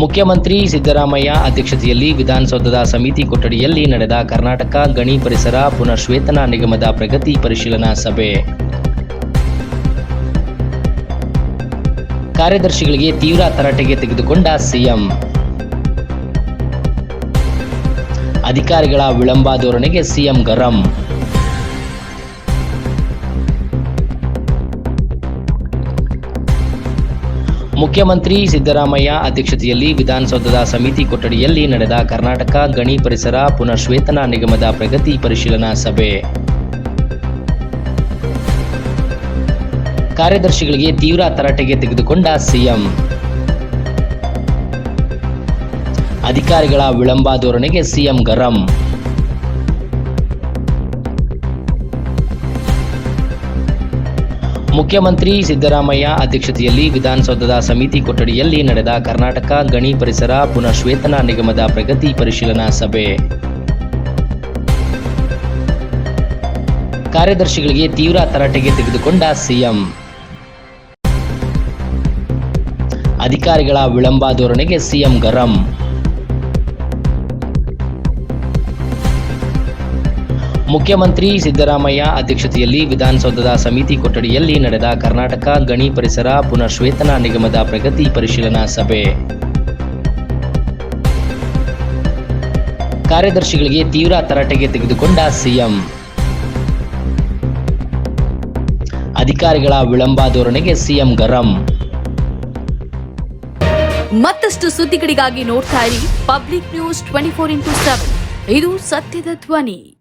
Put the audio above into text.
ಮುಖ್ಯಮಂತ್ರಿ ಸಿದ್ದರಾಮಯ್ಯ ಅಧ್ಯಕ್ಷತೆಯಲ್ಲಿ ವಿಧಾನಸೌಧದ ಸಮಿತಿ ಕೊಠಡಿಯಲ್ಲಿ ನಡೆದ ಕರ್ನಾಟಕ ಗಣಿ ಪರಿಸರ ಪುನಶ್ವೇತನ ನಿಗಮದ ಪ್ರಗತಿ ಪರಿಶೀಲನಾ ಸಭೆ. ಕಾರ್ಯದರ್ಶಿಗಳಿಗೆ ತೀವ್ರ ತರಾಟೆಗೆ ತೆಗೆದುಕೊಂಡ ಸಿಎಂ. ಅಧಿಕಾರಿಗಳ ವಿಳಂಬ ಧೋರಣೆಗೆ ಸಿಎಂ ಗರಂ. ಮುಖ್ಯಮಂತ್ರಿ ಸಿದ್ದರಾಮಯ್ಯ ಅಧ್ಯಕ್ಷತೆಯಲ್ಲಿ ವಿಧಾನಸೌಧದ ಸಮಿತಿ ಕೊಠಡಿಯಲ್ಲಿ ನಡೆದ ಕರ್ನಾಟಕ ಗಣಿ ಪರಿಸರ ಪುನಶ್ವೇತನ ನಿಗಮದ ಪ್ರಗತಿ ಪರಿಶೀಲನಾ ಸಭೆ. ಕಾರ್ಯದರ್ಶಿಗಳಿಗೆ ತೀವ್ರ ತರಾಟೆಗೆ ತೆಗೆದುಕೊಂಡ ಸಿಎಂ. ಅಧಿಕಾರಿಗಳ ವಿಳಂಬ ಧೋರಣೆಗೆ ಸಿಎಂ ಗರಂ. ಮುಖ್ಯಮಂತ್ರಿ ಸಿದ್ದರಾಮಯ್ಯ ಅಧ್ಯಕ್ಷತೆಯಲ್ಲಿ ವಿಧಾನಸೌಧದ ಸಮಿತಿ ಕೊಠಡಿಯಲ್ಲಿ ನಡೆದ ಕರ್ನಾಟಕ ಗಣಿ ಪರಿಸರ ಪುನಶ್ವೇತನ ನಿಗಮದ ಪ್ರಗತಿ ಪರಿಶೀಲನಾ ಸಭೆ. ಕಾರ್ಯದರ್ಶಿಗಳಿಗೆ ತೀವ್ರ ತರಾಟೆಗೆ ತೆಗೆದುಕೊಂಡ ಸಿಎಂ. ಅಧಿಕಾರಿಗಳ ವಿಳಂಬ ಧೋರಣೆಗೆ ಸಿಎಂ ಗರಂ. ಮುಖ್ಯಮಂತ್ರಿ ಸಿದ್ದರಾಮಯ್ಯ ಅಧ್ಯಕ್ಷತೆಯಲ್ಲಿ ವಿಧಾನಸೌಧದ ಸಮಿತಿ ಕೊಠಡಿಯಲ್ಲಿ ನಡೆದ ಕರ್ನಾಟಕ ಗಣಿ ಪರಿಸರ ಪುನರ್ಶ್ವೇತನ ನಿಗಮದ ಪ್ರಗತಿ ಪರಿಶೀಲನಾ ಸಭೆ. ಕಾರ್ಯದರ್ಶಿಗಳಿಗೆ ತೀವ್ರ ತರಾಟೆಗೆ ತೆಗೆದುಕೊಂಡ ಸಿಎಂ. ಅಧಿಕಾರಿಗಳ ವಿಳಂಬ ಧೋರಣೆಗೆ ಸಿಎಂ ಗರಂ. ಮತ್ತಷ್ಟು ಸುದ್ದಿಗಳಿಗಾಗಿ ನೋಡ್ತಾ ಇರಿ public news twenty four into seven. ಇದು ಸತ್ಯದ ಧ್ವನಿ.